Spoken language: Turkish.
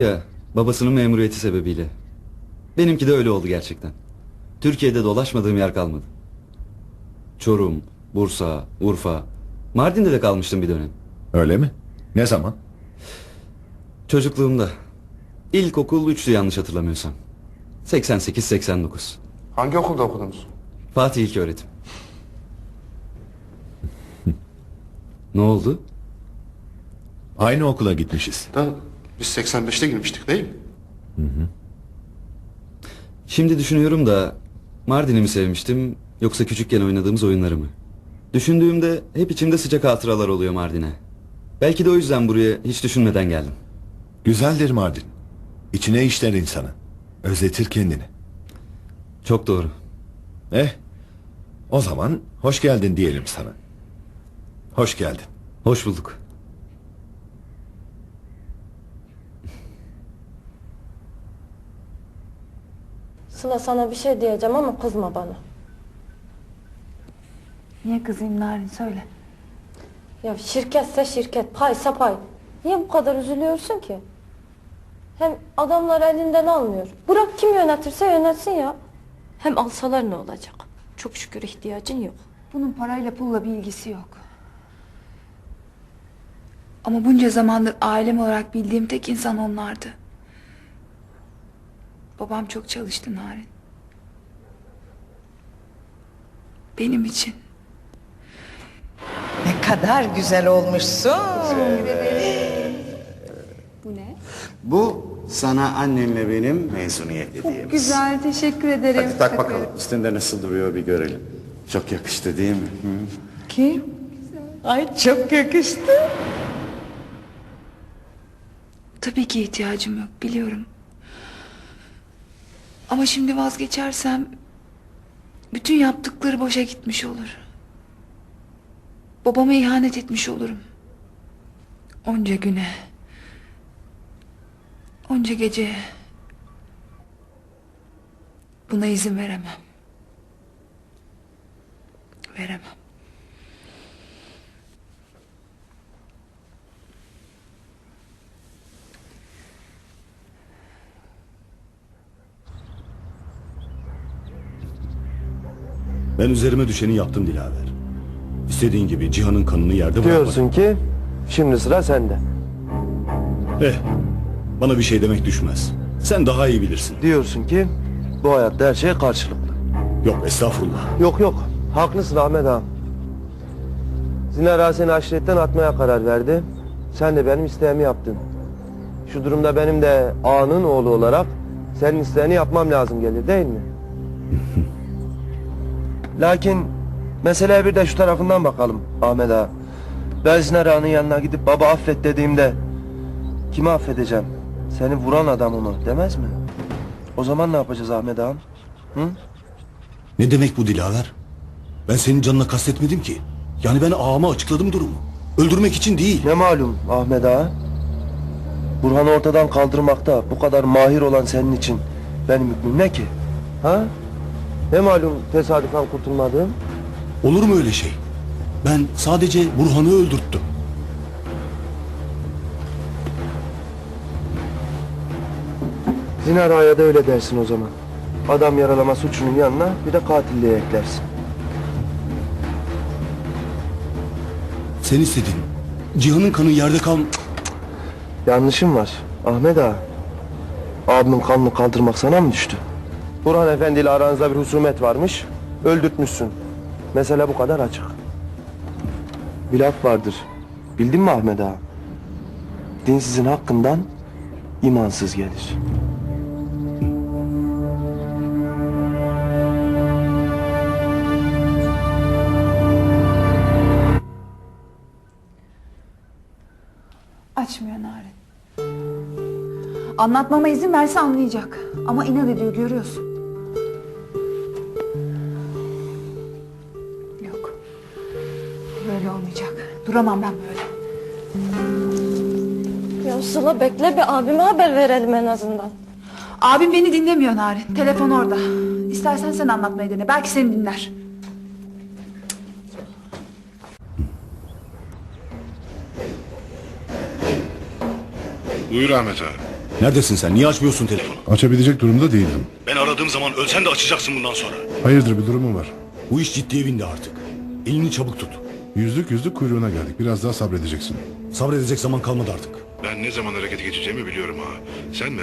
Ya babasının memuriyeti sebebiyle. Benimki de öyle oldu gerçekten. Türkiye'de dolaşmadığım yer kalmadı. Çorum, Bursa, Urfa, Mardin'de de kalmıştım bir dönem. Öyle mi? Ne zaman? Çocukluğumda. İlkokul 3'tü yanlış hatırlamıyorsam. 88-89. Hangi okulda okudunuz? Fatih İlköğretim. ne oldu? Aynı okula gitmişiz. Da biz 85'te girmiştik değil mi? Şimdi düşünüyorum da Mardin'i mi sevmiştim yoksa küçükken oynadığımız oyunları mı? Düşündüğümde hep içimde sıcak hatıralar oluyor Mardin'e. Belki de o yüzden buraya hiç düşünmeden geldim. Güzeldir Mardin. İçine işler insanı. Özletir kendini. Çok doğru. Eh, o zaman hoş geldin diyelim sana. Hoş geldin. Hoş bulduk. Sıla sana bir şey diyeceğim ama kızma bana. Niye kızayım Narin söyle. Ya şirketse şirket, paysa pay. Niye bu kadar üzülüyorsun ki? Hem adamlar elinden almıyor. Bırak kim yönetirse yönetsin ya. Hem alsalar ne olacak? Çok şükür ihtiyacın yok. Bunun parayla pulla bir ilgisi yok. Ama bunca zamandır ailem olarak bildiğim tek insan onlardı. Babam çok çalıştı Narin. Benim için. Ne kadar güzel olmuşsun. Bu sana annenle benim mezuniyet hediyemiz. Güzel teşekkür ederim. Hadi tak bakalım. Üstünde nasıl duruyor bir görelim. Çok yakıştı değil mi? Hı? Kim? Ay çok yakıştı. Tabii ki ihtiyacım yok biliyorum. Ama şimdi vazgeçersem bütün yaptıkları boşa gitmiş olur. Babama ihanet etmiş olurum. Onca güne. Onca gece. Buna izin veremem. Veremem. Ben üzerime düşeni yaptım Dilaver. İstediğin gibi Cihan'ın kanını yerde bırakmadım. Diyorsun ki şimdi sıra sende. Eh, bana bir şey demek düşmez. Sen daha iyi bilirsin. Diyorsun ki bu hayatta her şey karşılıklı. Yok estağfurullah. Yok yok haklısın Ahmet ağam. Zinara seni aşiretten atmaya karar verdi. Sen de benim isteğimi yaptın. Şu durumda benim de ağanın oğlu olarak senin isteğini yapmam lazım gelir değil mi? Lakin meseleye bir de şu tarafından bakalım Ahmet ağa. Ben Zinara'nın yanına gidip baba affet dediğimde kimi affedeceğim? Seni vuran adamı mı demez mi? O zaman ne yapacağız Ahmet ağam? Hı? Ne demek bu Dilaver? Ben senin canına kastetmedim ki. Yani ben ağama açıkladım durumu. Öldürmek için değil. Ne malum Ahmet ağa? Burhan'ı ortadan kaldırmakta bu kadar mahir olan senin için benim hükmüm ne ki? Ha? Ne malum tesadüfen kurtulmadığım? Olur mu öyle şey? Ben sadece Burhan'ı öldürttüm. Zinara'ya da öyle dersin o zaman. Adam yaralama suçunun yanına bir de katilliği eklersin. Sen istedin. Cihan'ın kanı yerde kal... Yanlışım var Ahmet ağa. Abimin kanını kaldırmak sana mı düştü? Burhan Efendi ile aranızda bir husumet varmış. Öldürtmüşsün. Mesele bu kadar açık. Bir laf vardır. Bildin mi Ahmet ağa? Dinsizin hakkından imansız gelir. Açmıyor Narin. Anlatmama izin verse anlayacak. Ama inat ediyor görüyorsun. Böyle olmayacak. Duramam ben böyle. Ya Sıla bekle bir abime haber verelim en azından. Abim beni dinlemiyor Narin. Telefon orada. İstersen sen anlatmayı dene. Belki seni dinler. Buyur Ahmet ağa. Neredesin sen? Niye açmıyorsun telefonu? Açabilecek durumda değildim. Ben aradığım zaman ölsen de açacaksın bundan sonra. Hayırdır bir durumu var. Bu iş ciddiye bindi artık. Elini çabuk tut. Yüzlük yüzlük kuyruğuna geldik. Biraz daha sabredeceksin. Sabredecek zaman kalmadı artık. Ben ne zaman harekete geçeceğimi biliyorum ha. Sen